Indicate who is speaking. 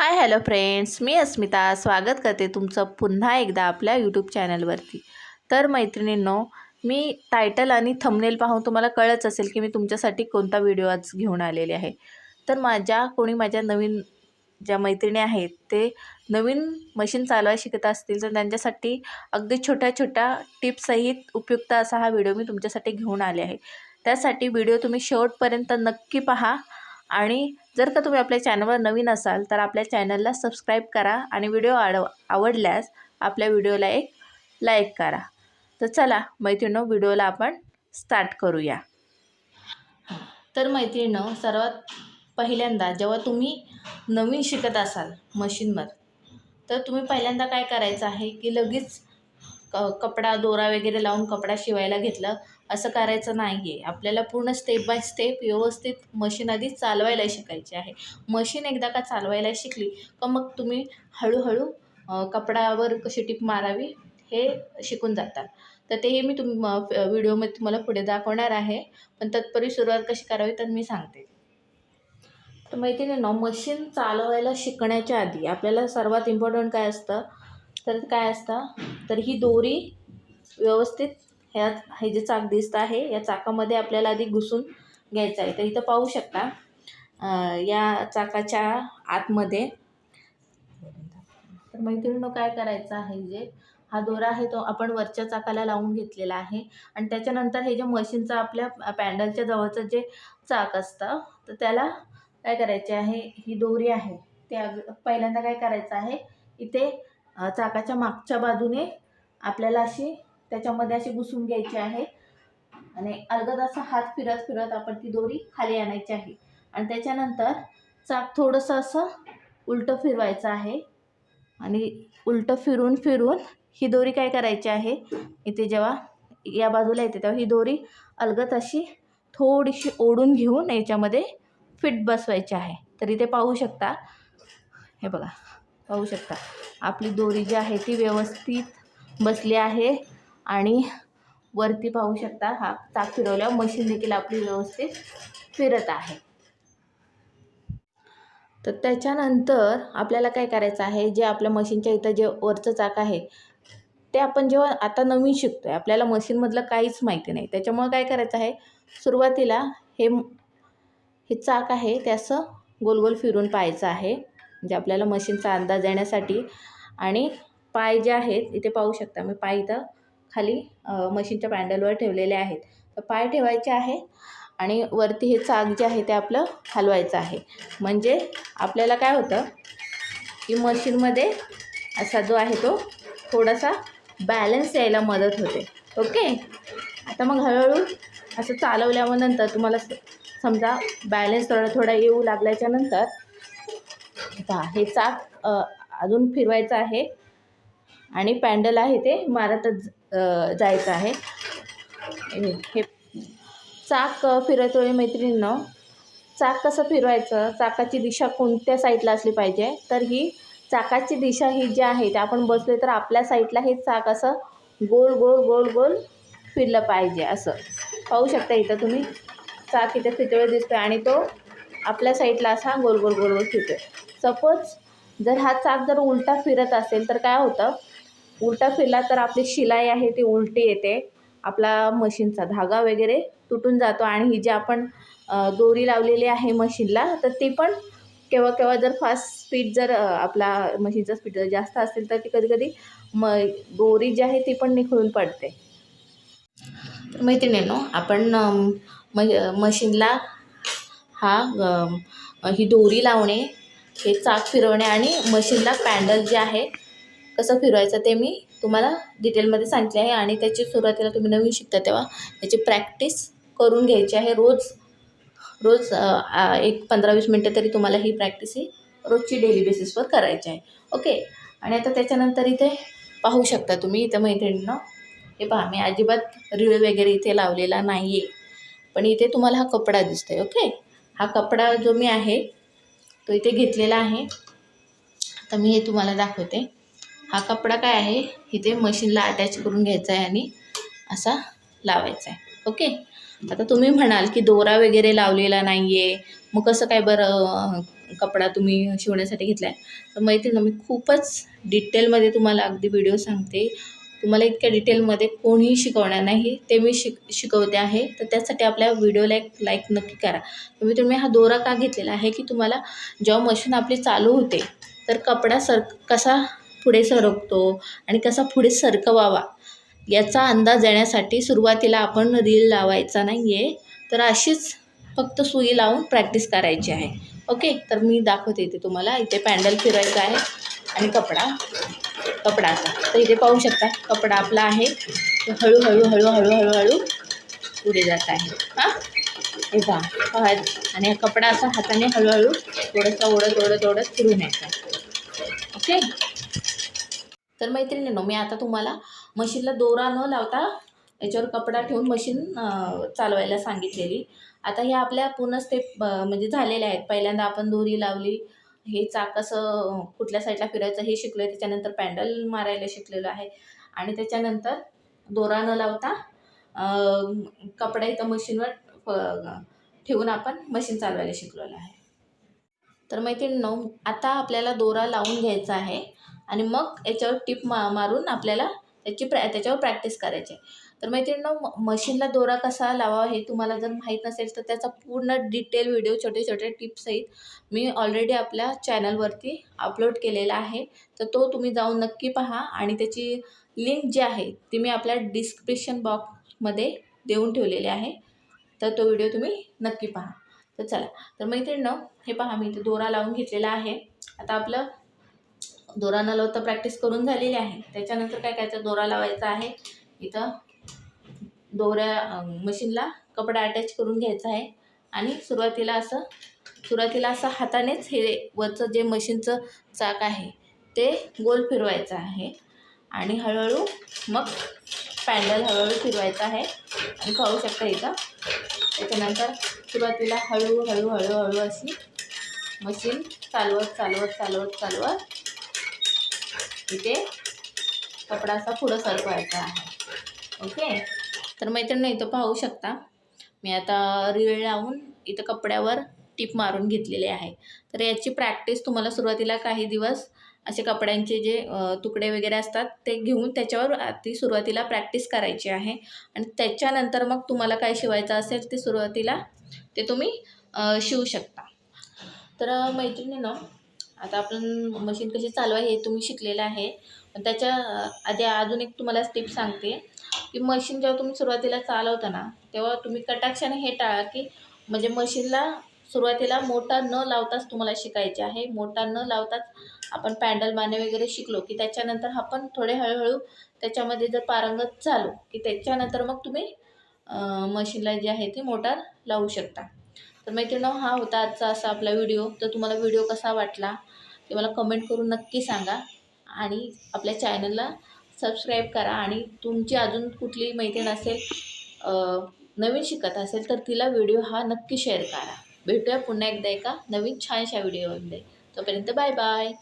Speaker 1: Hi hello friends. मी अस्मिता. स्वागत करते तुमचं पुन्हा एकदा आपल्या यूट्यूब चॅनलवरती. तर मैत्रिणींनो मी टायटल आणि थंबनेल पाहून तुम्हाला कळच असेल की मी तुमच्यासाठी कोणता व्हिडिओ आज घेऊन आलेले आहे. तर माझ्या कोणी माझ्या नवीन ज्या मैत्रिणी आहेत ते नवीन मशीन चालवायला शिकत असतील तर त्यांच्यासाठी अगदी छोट्या छोट्या टिप्ससहित उपयुक्त असा हा व्हिडिओ मी तुमच्यासाठी घेऊन आले आहे. त्यासाठी व्हिडिओ तुम्ही शेवटपर्यंत नक्की पहा आणि जर का तुम्ही आपल्या चॅनलवर नवीन असाल तर आपल्या चॅनलला सबस्क्राईब करा आणि व्हिडिओ आडव आवडल्यास आपल्या व्हिडिओला एक लाईक करा. तर चला मैत्रिणीनो व्हिडिओला आपण स्टार्ट करूया. तर मैत्रिणीनो सर्वात पहिल्यांदा जेव्हा तुम्ही नवीन शिकत असाल मशीनवर तर तुम्ही पहिल्यांदा काय करायचं आहे की लगेच क कपडा दोरा वगैरे लावून कपडा शिवायला घेतलं. असं करायचं नाही आहे आपल्याला पूर्ण स्टेप बाय स्टेप व्यवस्थित मशीन आधी चालवायला शिकायची आहे. मशीन एकदा का चालवायला शिकली का मग तुम्ही हळूहळू कपडावर कपड्यावर कशी टिप मारावी हे शिकून जातात तर ते मी तुम व्हिडिओमध्ये तुम्हाला पुढे दाखवणार आहे. पण तत्पूर्वी सुरुवात कशी करावी तर मी सांगते. तर माहिती ना मशीन चालवायला शिकण्याच्या आधी आपल्याला सर्वात इम्पॉर्टंट काय असतं? तर काय असतं? तर ही दोरी व्यवस्थित ह्या हे जे चाक दिसतं आहे या चाकामध्ये आपल्याला आधी घुसून घ्यायचं आहे. तर इथं पाहू शकता या चाकाच्या आतमध्ये. तर मैत्रिणीनं काय करायचं आहे जे हा दोरा आहे तो आपण वरच्या चाकाला लावून घेतलेला आहे. आणि त्याच्यानंतर हे जे मशीनचं आपल्या पॅन्डलच्या जवळचं जे चाक असतं तर त्याला काय करायचे आहे ही दोरी आहे. ते पहिल्यांदा काय करायचं आहे इथे चाकाच्या मागच्या बाजूने आपल्याला अशी त्याच्यामध्ये अशी घुसून घ्यायची आहे. आणि अलगद असा हात फिरत फिरत आपण ती दोरी खाली आणायची आहे. आणि त्याच्यानंतर चाक थोडंसं असं उलटं फिरवायचं आहे. आणि उलटं फिरून फिरून ही दोरी काय करायची आहे? इथे जेव्हा या बाजूला येते तेव्हा ही दोरी अलगत अशी थोडीशी ओढून घेऊन याच्यामध्ये फिट बसवायची आहे. तर इथे पाहू शकता हे बघा पाहू शकता. आपली दोरी जी आहे ती व्यवस्थित बसली आहे. आणि वरती पाहू शकता हा ताक फिरवल्यावर मशीन देखील आपली व्यवस्थित फिरत आहे. तर त्याच्यानंतर आपल्याला काय करायचं आहे जे आपल्या मशीनच्या इथं जे वरचं चाक आहे ते आपण जेव्हा आता नवीन शिकतो आहे आपल्याला मशीनमधलं काहीच माहिती नाही. त्याच्यामुळं काय करायचं आहे सुरुवातीला हे हे चाक आहे ते असं गोल गोल फिरून पाहायचं आहे. म्हणजे आपल्याला मशीनचा अंदाज येण्यासाठी आणि पाय जे आहेत इथे पाहू शकता मी पाय इथं खाली मशीनच्या पॅन्डलवर ठेवलेले आहेत. तर पाय ठेवायचे आहे आणि वरती हे चाक जे आहे ते आपलं हलवायचं आहे. म्हणजे आपल्याला काय होतं की मशीनमध्ये असा जो आहे तो थोडासा बॅलन्स यायला मदत होते. ओके? आता मग हळूहळू असं चालवल्यावर नंतर तुम्हाला समजा बॅलन्स थोडा थोडा येऊ लागल्याच्या नंतर पहा हे चाक अजून फिरवायचं आहे आणि पॅन्डल आहे ते मारतच जायचं आहे. हे हे चाक अ, फिरवतोय मैत्रिणींनो. चाक कसं फिरवायचं? चाकाची दिशा कोणत्या साईडला असली पाहिजे? तर ही चाकाची दिशा ही जी आहे ते आपण बसले तर आपल्या साईडला हे चाक असं गोल गोल गोल गोल फिरलं पाहिजे असं. पाहू शकता इथं तुम्ही? चाक इथं फिरतोय दिसतोय आणि तो आपल्या साईडला असा गोल गोल गोल गोल फिरतोय. सपोज जर हा चाक जर उलटा फिरत असेल तर काय होतं? उलटा फिरला तर आपली शिलाई आहे ती उलटी येते. आपला मशीनचा धागा वगैरे तुटून जातो आणि ही जी आपण दोरी लावलेली आहे मशीनला तर ती पण केव्हा केव्हा जर फास्ट स्पीड जर आपला मशीनचा स्पीड जर जास्त असेल तर ती कधीकधी म दोरी जी आहे ती पण निखळून पडते. तर मैत्रिणींनो आपण म मशीनला हा ही दोरी लावणे हे चाक फिरवणे आणि मशीनला पॅन्डल जे आहे कसं फिरवायचं ते मी तुम्हाला डिटेलमध्ये सांगितले आहे आणि त्याची सुरुवातीला तुम्ही नवीन शिकता तेव्हा त्याची प्रॅक्टिस करून घ्यायची आहे रोज रोज एक पंधरा वीस मिनटं तरी तुम्हाला ही प्रॅक्टिस ही रोजची डेली बेसिसवर करायची आहे. ओके आणि आता त्याच्यानंतर इथे पाहू शकता तुम्ही इथं मैत्रिणीनं हे पहा मी अजिबात रिळ वगैरे इथे लावलेला नाही आहे पण इथे तुम्हाला हा कपडा दिसतो आहे ओके हा कपडा जो मी आहे तो इथे घेतलेला आहे. तर मी हे तुम्हाला दाखवते. हा कपडा काय आहे? इथे मशीनला अटॅच करून घ्यायचा आहे आणि असा लावायचा आहे. ओके आता तुम्ही म्हणाल की दोरा वगैरे लावलेला नाही आहे मग कसं काय बरं कपडा तुम्ही शिवण्यासाठी घेतला आहे तर माहिती ना मी खूपच डिटेलमध्ये तुम्हाला अगदी व्हिडिओ सांगते. तुम्हाला इतक्या डिटेलमध्ये कोणीही शिकवणार नाही ते मी शिक शिकवते आहे. तर त्यासाठी आपल्या व्हिडिओला एक लाईक नक्की करा. तुम्ही तुम्ही हा दोरा का घेतलेला आहे की तुम्हाला जेव्हा मशीन आपली चालू होते तर कपडा सर कसा पुढे सरकतो आणि कसा पुढे सरकवावा याचा अंदाज येण्यासाठी सुरुवातीला आपण रील लावायचा नाही आहे तर अशीच फक्त सुई लावून प्रॅक्टिस करायची आहे. ओके तर मी दाखवते इथे तुम्हाला. इथे पॅन्डल फिरायचं आहे आणि कपडा. कपडाचा. तर इथे पाहू शकता कपडा आपला आहे. तो हळूहळू हळूहळू हळूहळू पुढे जात आहे. हां? हे पहा. आणि हा कपडा असा हाताने हळूहळू थोडंसं ओढत ओढत ओढत फिरून यायचा ओके तर मैत्रिणींनो मी आता तुम्हाला मशीनला दोरा न लावता याच्यावर कपडा ठेवून मशीन चालवायला सांगितलेली. आता हे आपल्या पूर्ण स्टेप म्हणजे झालेल्या आहेत. पहिल्यांदा आपण दोरी लावली. हे चाक कसं कुठल्या साईडला फिरायचं हे शिकलो आहे त्याच्यानंतर पॅन्डल मारायला शिकलेलो आहे. आणि त्याच्यानंतर दोरा न लावता कपडा इथं मशीनवर ठेवून आपण मशीन चालवायला शिकलेलो आहे. तर मैत्रिणींनो आता आपल्याला दोरा लावून घ्यायचा आहे. आणि मग याच्यावर टिप मा मारून आपल्याला त्याची प्रॅ त्याच्यावर प्रॅक्टिस करायची. आहे तर मैत्रिणींनो म मशीनला दोरा कसा लावावा हे तुम्हाला जर माहीत नसेल तर त्याचा पूर्ण डिटेल व्हिडिओ छोटे छोटे टिप्ससहित मी ऑलरेडी आपल्या चॅनलवरती अपलोड केलेला आहे. तर तो तुम्ही जाऊन नक्की पहा आणि त्याची लिंक जी आहे ती मी आपल्या डिस्क्रिप्शन बॉक्समध्ये देऊन ठेवलेली आहे. तर तो व्हिडिओ तुम्ही नक्की पहा. तर चला. तर मैत्रिणींनो हे पहा मी इथे दोरा लावून घेतलेला आहे. आता आपलं दोरा न लावता प्रॅक्टिस करून झालेली आहे. त्याच्यानंतर काय करायचं दोरा लावायचा आहे. इथं दोऱ्या मशीनला कपडा अटॅच करून घ्यायचा आहे. आणि सुरुवातीला असं सुरुवातीला असं हातानेच हे वरचं जे मशीनचं चाक आहे ते गोल फिरवायचं आहे. आणि हळूहळू मग पॅन्डल हळूहळू फिरवायचं आहे. आणि पाहू शकता इथं त्याच्यानंतर सुरुवातीला हळूहळू हळूहळू हळू अशी मशीन चालवत चालवत चालवत चालवत इथे कपडा असा पुढं सरकवायचा आहे. ओके? तर मैत्रिणी इथं पाहू शकता. मी आता रिळ लावून इथं कपड्यावर टीप मारून घेतलेली आहे. तर याची प्रॅक्टिस तुम्हाला सुरुवातीला काही दिवस असे कपड्यांचे जे तुकडे वगैरे असतात ते घेऊन त्याच्यावर ती सुरुवातीला प्रॅक्टिस करायची आहे. आणि त्याच्यानंतर मग तुम्हाला काय शिवायचं असेल ते सुरुवातीला ते तुम्ही शिवू शकता. तर मैत्रिणीनं आता आपण मशीन कशी चालवाय हे तुम्ही शिकलेलं आहे. पण त्याच्या आधी अजून एक तुम्हाला स्टेप सांगते. की मशीन जेव्हा तुम्ही सुरुवातीला चालवता ना तेव्हा तुम्ही कटाक्षाने हे टाळा की म्हणजे मशीनला सुरुवातीला मोटार न लावताच तुम्हाला शिकायचे आहे. मोटार न लावताच आपण पॅन्डल माने वगैरे शिकलो की त्याच्यानंतर आपण थोडे हळूहळू त्याच्यामध्ये जर पारंगत झालो की त्याच्यानंतर मग तुम्ही मशीनला जी आहे ती मोटार लावू शकता. तर मैत्रिणी हा होता आजचा असा आपला व्हिडिओ. तर तुम्हाला व्हिडिओ कसा वाटला ते मला कमेंट करून नक्की सांगा. आणि आपल्या चॅनलला सबस्क्राईब करा. आणि तुमची अजून कुठली मैत्रीण असेल नवीन शिकत असेल तर तिला व्हिडिओ हा नक्की शेअर करा. भेटूया पुन्हा एकदा एका नवीन छानशा व्हिडिओमध्ये. तोपर्यंत बाय बाय